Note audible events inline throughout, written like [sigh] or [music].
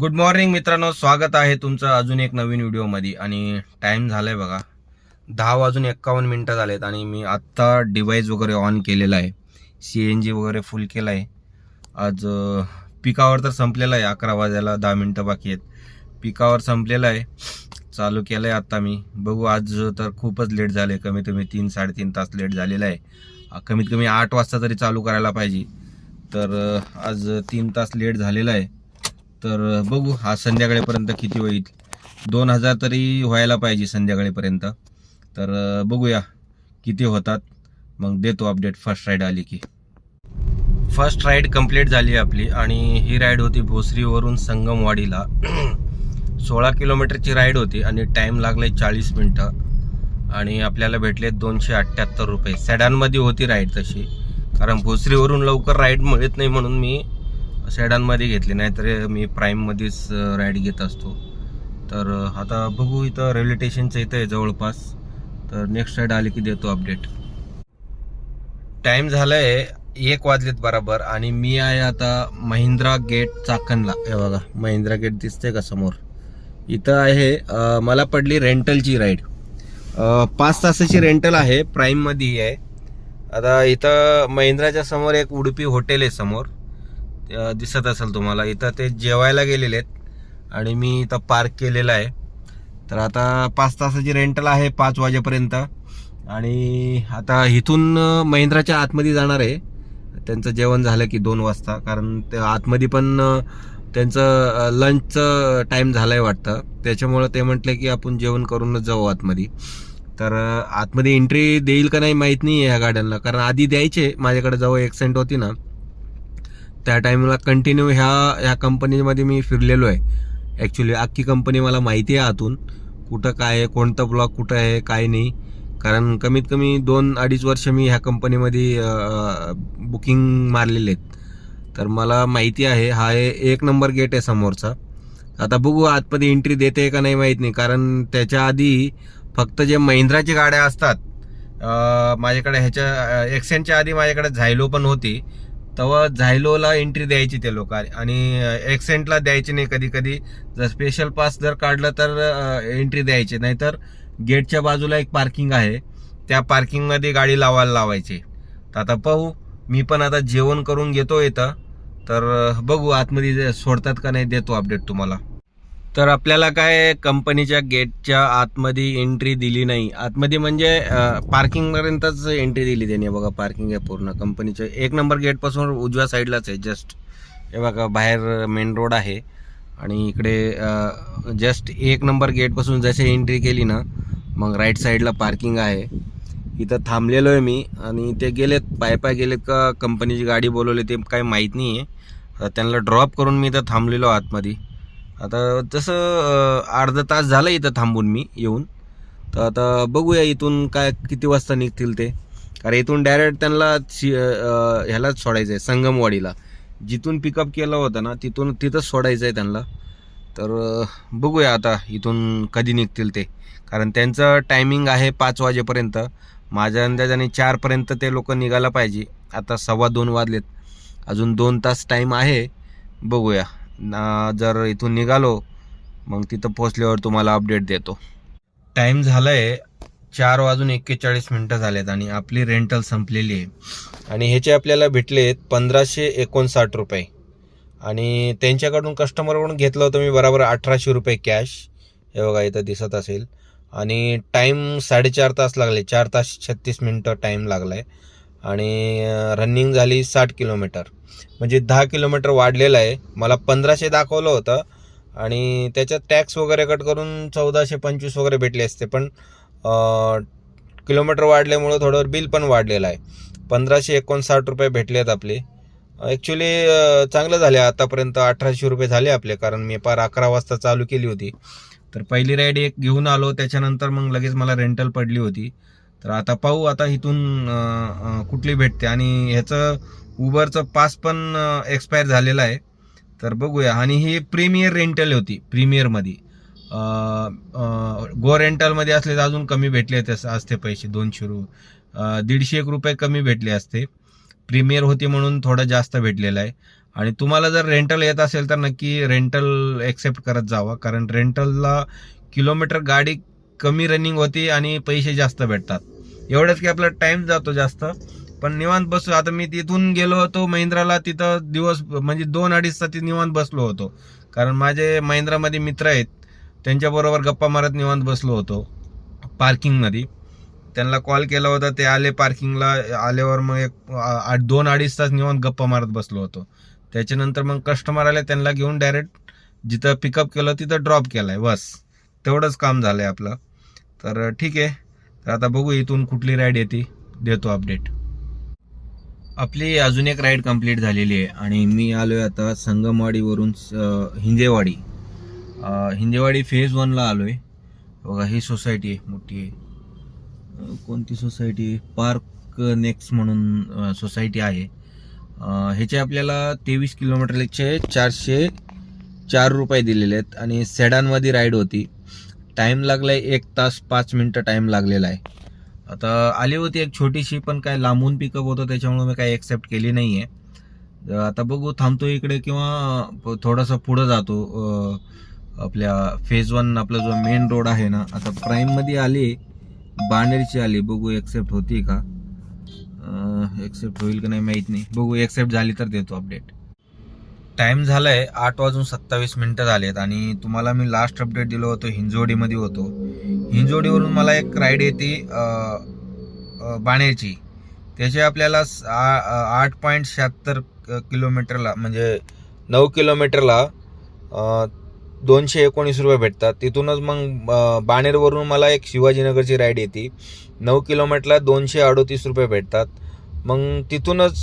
Good morning मित्रांनो स्वागत आहे तुमचं अजून एक नवीन व्हिडिओमध्ये. आणि टाईम झालाय बघा दहा वाजून एक्कावन्न मिनटं झालेत आणि मी आत्ता डिवाईस वगैरे ऑन केलेला आहे. सी एन जी वगैरे फुल केला आहे आज पिकावर तर संपलेला आहे अकरा वाजायला दहा मिनटं बाकी आहेत. पिकावर संपलेला आहे चालू केलं आहे आत्ता मी. बघू आज तर खूपच लेट झाले कमीत कमी तीन साडेतीन तास लेट झालेला आहे. कमीत कमी आठ वाजता तरी चालू करायला पाहिजे. तर आज तीन तास लेट झालेला आहे. तर बघू आज संध्याकाळीपर्यंत किती होईल. दोन हजार तरी व्हायला पाहिजे संध्याकाळीपर्यंत. तर बघूया किती होतात. मग देतो अपडेट. फर्स्ट राईड आली की. फर्स्ट राईड कंप्लीट झाली आपली आणि ही राईड होती भोसरीवरून संगमवाडीला. [clears throat] सोळा किलोमीटरची राईड होती आणि टाईम लागलाय चाळीस मिनटं. आणि आपल्याला भेटले दोनशे अठ्ठ्याहत्तर रुपये. सॅडानमध्ये होती राईड तशी. कारण भोसरीवरून लवकर राईड मिळत नाही म्हणून मी सेडानमध्ये घेतली नाहीतर मी प्राईममध्येच राईड घेत असतो. तर आता बघू इथं रेल्वे स्टेशनचं इथं आहे जवळपास. तर नेक्स्ट राईड आली की देतो अपडेट टाइम झालाय एक वाजलेत बरोबर आणि मी आहे आता महिंद्रा गेट चाकणला. हे बघा महिंद्रा गेट दिसतंय का समोर? इथं आहे मला पडली रेंटलची राईड पाच तासाची रेंटल आहे प्राईममध्ये आहे. आता इथं महिंद्राच्या समोर एक उडुपी हॉटेल आहे समोर. दिसत असेल तुम्हाला. इथं ते जेवायला गेलेले आहेत. आणि मी इथं पार्क केलेला आहे. तर आता पाच तासाची रेंटल आहे पाच वाजेपर्यंत. आणि आता इथून महिंद्राच्या आतमध्ये जाणार आहे. त्यांचं जेवण झालं की दोन वाजता. कारण ते आतमध्ये पण त्यांचं लंचचं टाईम झालाय वाटतं. त्याच्यामुळं ते म्हटलं की आपण जेवण करूनच जाऊ आतमध्ये. तर आतमध्ये एंट्री देईल का नाही माहीत नाही आहे ह्या गाड्यांना. कारण आधी द्यायचे. माझ्याकडे जवळ एक्सेंट होती ना. त्या टाईमला कंटिन्यू ह्या ह्या कंपनीमध्ये मी फिरलेलो आहे ॲक्च्युली अख्खी कंपनी मला माहिती आहे आतून. कुठं काय आहे कोणतं ब्लॉक कुठं आहे काय नाही. कारण कमीत कमी दोन अडीच वर्ष मी ह्या कंपनीमध्ये बुकिंग मारलेले आहेत. तर मला माहिती आहे हा एक नंबर गेट आहे समोरचा. आता बघू आतमध्ये एंट्री देते का नाही माहीत नाही. कारण त्याच्या आधी फक्त जे महिंद्राची गाड्या असतात माझ्याकडे ह्याच्या एक्सेनच्या आधी माझ्याकडे झायलो पण होती. तेव्हा झायलोला एंट्री द्यायची ते लोक. आणि एक्सेंटला द्यायची नाही कधी कधी. जर स्पेशल पास जर काढलं तर एंट्री द्यायची. नाहीतर गेटच्या बाजूला एक पार्किंग आहे. त्या पार्किंगमध्ये गाडी लावायला लावायची. तर आता पाहू. मी पण आता जेवण करून घेतो इथं. तर बघू आतमध्ये सोडतात का नाही देतो अपडेट तुम्हाला. तर आपल्याला काय कंपनीच्या गेटच्या आतमध्ये एंट्री दिली नाही. आतमध्ये म्हणजे पार्किंगपर्यंतच एंट्री दिली त्याने. बघा पार्किंग आहे पूर्ण. कंपनीच्या एक नंबर गेटपासून उजव्या साईडलाच आहे जस्ट हे बघा बाहेर मेन रोड आहे. आणि इकडे जस्ट एक नंबर गेटपासून जसे एंट्री केली ना मग राईट साईडला पार्किंग आहे. इथं थांबलेलो आहे मी. आणि ते गेलेत पाय पाय गेलेत का कंपनीची गाडी बोलवली ते काही माहीत नाही आहे त्यांना ड्रॉप करून मी इथं थांबलेलो आतमध्ये. आता तसं अर्धा तास झाला इथं थांबून मी येऊन. तर आता बघूया इथून काय किती वाजता निघतील ते. कारण इथून डायरेक्ट त्यांना सी ह्यालाच सोडायचं आहे संगमवाडीला. जिथून पिकअप केलं होतं ना तिथून तिथंच सोडायचं आहे त्यांना. तर बघूया आता इथून कधी निघतील ते. कारण त्यांचं टायमिंग आहे पाच वाजेपर्यंत. माझ्या अंदाजाने चारपर्यंत ते लोक निघायला पाहिजे. आता सव्वा दोन वाजलेत. अजून दोन तास टाईम आहे. बघूया. जर इथून निघालो मग तिथं पोचल्यावर तुम्हाला अपडेट देतो. टाईम झालाय चार वाजून एक्केचाळीस मिनटं झालेत आणि आपली रेंटल संपलेली आहे. आणि ह्याचे आपल्याला भेटलेत पंधराशे एकोणसाठ रुपये. आणि त्यांच्याकडून कस्टमरकडून घेतलं होतं मी बरोबर अठराशे रुपये कॅश हे बघा इथं दिसत असेल. आणि टाईम साडेचार तास लागले. चार तास छत्तीस मिनटं टाईम लागला आहे आणि रनिंग झाली साठ किलोमीटर म्हणजे दहा किलोमीटर वाढलेलं आहे. मला पंधराशे दाखवलं होतं. आणि त्याच्यात टॅक्स वगैरे कट करून चौदाशे पंचवीस वगैरे भेटले असते. पण किलोमीटर वाढल्यामुळं थोडं बिल पण वाढलेलं आहे. पंधराशे एकोणसाठ रुपये भेटले आहेत आपले ॲक्च्युली चांगलं झाले. आतापर्यंत अठराशे रुपये झाले आपले. कारण मी पार अकरा वाजता चालू केली होती. तर पहिली राईड एक घेऊन आलो. त्याच्यानंतर मग लगेच मला रेंटल पडली होती. तर आता पाहू आता इथून कुठली भेटते. आणि ह्याचं उबरचं पास पण एक्सपायर झालेलं आहे. तर बघूया. आणि ही प्रीमियर रेंटल होती प्रीमियरमध्ये गो रेंटलमध्ये असले तर अजून कमी भेटले असते पैसे दोनशे रु दीडशे एक रुपये कमी भेटले असते. प्रीमियर होती म्हणून थोडं जास्त भेटलेलं आहे. आणि तुम्हाला जर रेंटल येत असेल तर नक्की रेंटल एक्सेप्ट करत जावा. कारण रेंटलला किलोमीटर गाडी कमी रनिंग होती आणि पैसे जास्त भेटतात. एवढंच की आपला टाइम जातो जास्त. पण निवांत बसू. आता मी तिथून गेलो होतो महिंद्राला तिथं दिवस म्हणजे दोन अडीच तास तिथे निवांत बसलो होतो. कारण माझे महिंद्रामध्ये मित्र आहेत त्यांच्याबरोबर गप्पा मारत निवांत बसलो होतो पार्किंगमध्ये. त्यांना कॉल केला होता ते आले पार्किंगला आल्यावर मग एक आठ दोन अडीच तास निवांत गप्पा मारत बसलो होतो. त्याच्यानंतर मग कस्टमर आले त्यांना घेऊन डायरेक्ट जिथं पिकअप केलं तिथं ड्रॉप केलाय बस. तेवढंच काम झालंय आपलं. तर ठीक आहे. तर आता बघू इथून कुठली राईड येते. देतो अपडेट आपली अजून एक राईड कंप्लीट झालेली आहे आणि मी आलो आहे आता संगमवाडीवरून हिंजेवाडी हिंजेवाडी फेज वनला आलो आहे बघा ही सोसायटी आहे मोठी आहे. कोणती सोसायटी पार्क नेक्स्ट म्हणून सोसायटी आहे. ह्याचे आपल्याला तेवीस किलोमीटरचे चारशे चार रुपये दिलेले आहेत आणि सेडानमध्ये राईड होती. टाईम लागलाय एक तास पाच मिनटं टाईम लागलेला आहे. आता आली होती एक छोटीशी पण काय लांबून पिकअप होतं त्याच्यामुळे मी काय एक्सेप्ट केली नाही आहे आता बघू थांबतो इकडे किंवा थोडासा पुढं जातो. आपल्या फेज वन आपला जो मेन रोड आहे ना आता प्राईममध्ये आली बाणेरची आली. बघू एक्सेप्ट होती का? एक्सेप्ट होईल का नाही माहीत नाही. बघू एक्सेप्ट झाली तर देतो अपडेट टाइम झालाय आठ वाजून सत्तावीस मिनिटं झालेत आणि तुम्हाला मी लास्ट अपडेट दिलो होतो हिंजोडीमध्ये होतो. हिंजोडीवरून मला एक राईड येते बाणेरची. त्याची आपल्याला आठ पॉईंट शहात्तर किलोमीटरला म्हणजे नऊ किलोमीटरला दोनशे एकोणीस रुपये भेटतात. तिथूनच मग बाणेरवरून मला एक शिवाजीनगरची राईड येते. नऊ किलोमीटरला दोनशे अडोतीस रुपये भेटतात. मग तिथूनच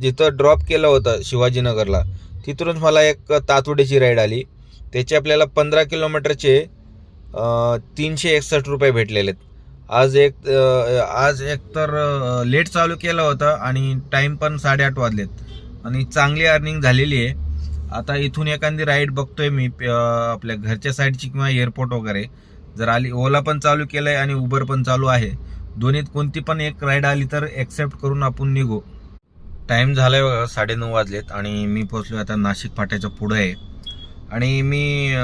जिथं ड्रॉप केलं होतं शिवाजीनगरला तिथूनच मला एक तातुड्याची राईड आली. त्याचे आपल्याला पंधरा किलोमीटरचे तीनशे एकसष्ट रुपये भेटलेले आहेत. आज एक आज एक तर लेट चालू केलं होतं आणि टाईम पण साडेआठ वाजलेत. आणि चांगली अर्निंग झालेली आहे. आता इथून एखादी राईड बघतोय मी आपल्या घरच्या साईडची किंवा एअरपोर्ट वगैरे. जर आली ओला पण चालू केलंय आणि उबर पण चालू आहे. दोन्हीत कोणती पण एक राईड आली तर ॲक्सेप्ट करून आपण निघू. टाइम झालाय बघा साडेनऊ वाजलेत आणि मी पोचलो आता नाशिक फाट्याच्या पुढे. आहे आणि मी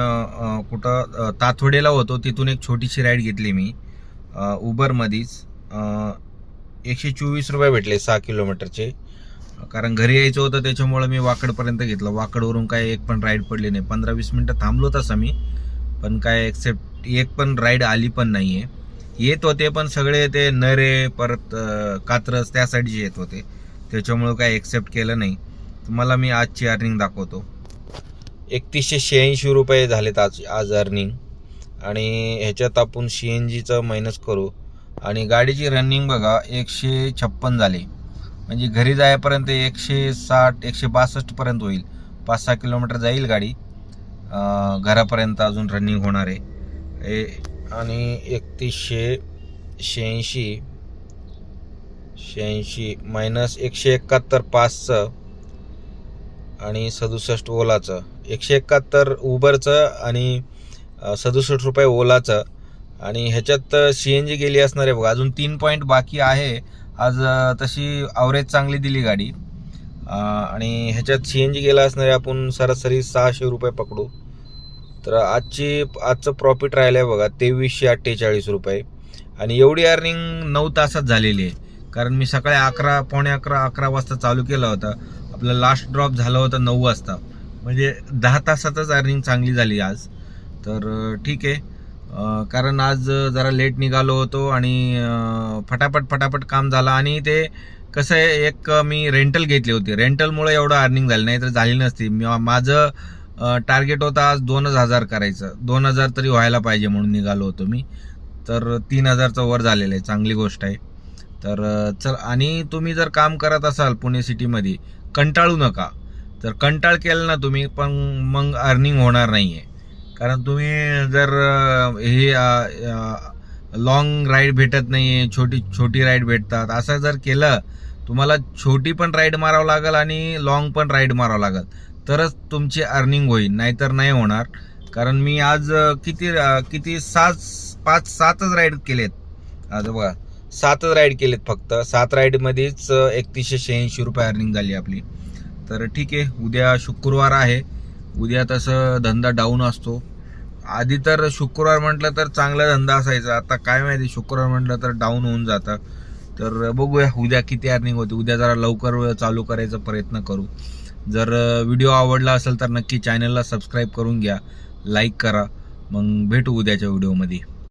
कुठं तातवडेला होतो तिथून एक छोटीशी राईड घेतली मी. उबरमध्येच एकशे चोवीस रुपये भेटले सहा किलोमीटरचे. कारण घरी यायचं होतं त्याच्यामुळे मी वाकडपर्यंत घेतलं. वाकडवरून काय एक पण राईड पडली नाही. पंधरा वीस मिनटं थांबलो तसं मी. पण काय एक्सेप्ट एक पण राईड आली पण नाही आहे येत होते पण सगळे ते नरे परत कात्रज त्या साईडचे येत होते. त्याच्यामुळं काय एक्सेप्ट केलं नाही. तुम्हाला मी आजची अर्निंग दाखवतो. एकतीसशे शहाऐंशी रुपये झालेत आज आज अर्निंग आणि ह्याच्यात आपण सी एन जीचं मायनस करू. आणि गाडीची रनिंग बघा एकशे छप्पन झाली. म्हणजे घरी जायपर्यंत एकशे साठ एकशे बासष्टपर्यंत होईल. पाच सहा किलोमीटर जाईल गाडी. घरापर्यंत अजून रनिंग होणार आहे. ए- आणि एकतीसशे शहाऐंशी शहाऐंशी मायनस एकशे एकाहत्तर पाचचं आणि सदुसष्ट ओलाचं. एकशे एकाहत्तर उबरचं आणि सदुसष्ट रुपये ओलाचं. आणि ह्याच्यात सी एन जी गेली असणार आहे बघा. अजून तीन पॉईंट बाकी आहे. आज तशी अवरेज चांगली दिली गाडी. आणि ह्याच्यात सी एन जी गेला असणार आहे आपण सरासरी सहाशे रुपये पकडू. तर आजची आजचं प्रॉफिट राहिलं आहे बघा तेवीसशे अठ्ठेचाळीस रुपये. आणि एवढी अर्निंग नऊ तासात झालेली आहे. कारण मी सकाळी अकरा पावणे अकरा अकरा वाजता चालू केलं होतं. आपलं लास्ट ड्रॉप झालं होतं नऊ वाजता. म्हणजे दहा तासातच अर्निंग चांगली झाली आज. तर ठीक आहे. कारण आज जरा लेट निघालो होतो आणि फटाफट फटाफट काम झालं. आणि ते कसं आहे एक मी रेंटल घेतली होती. रेंटलमुळे एवढं अर्निंग झाली नाही तर झाली नसती. मी- माझं टार्गेट होता आज दोनच हजार करायचं. दोन हजार तरी व्हायला पाहिजे म्हणून निघालो होतो मी. तर तीन हजारचं वर झालेलं आहे. चांगली गोष्ट आहे. तर चल आणि तुम्ही जर काम करत असाल पुणे सिटीमध्ये कंटाळू नका. तर कंटाळ केला ना तुम्ही पण मग अर्निंग होणार नाही आहे कारण तुम्ही जर हे लॉंग राईड भेटत नाही आहे छोटी छोटी राईड भेटतात असं जर केलं तुम्हाला छोटी पण राईड मारावं लागेल आणि लॉंग पण राईड मारावं लागेल. तरच तुमची अर्निंग होईल नाहीतर नाही होणार. कारण मी आज किती किती सात पाच सातच राईड केलेत. आज बघा सातच राईड केलेत फक्त. सात राईडमध्येच एकतीसशे शहाऐंशी रुपये अर्निंग झाली आपली. तर ठीक आहे उद्या शुक्रवार आहे. उद्या तसं धंदा डाऊन असतो. आधी तर शुक्रवार म्हटलं तर चांगला धंदा असायचा. आता काय माहिती शुक्रवार म्हटलं तर डाऊन होऊन जातं. तर बघूया उद्या किती अर्निंग होते. उद्या जरा लवकर चालू करायचा प्रयत्न करू. जर व्हिडिओ आवडला असेल तर नक्की चॅनलला सबस्क्राईब करून घ्या. लाईक करा. मग भेटू उद्याच्या व्हिडिओमध्ये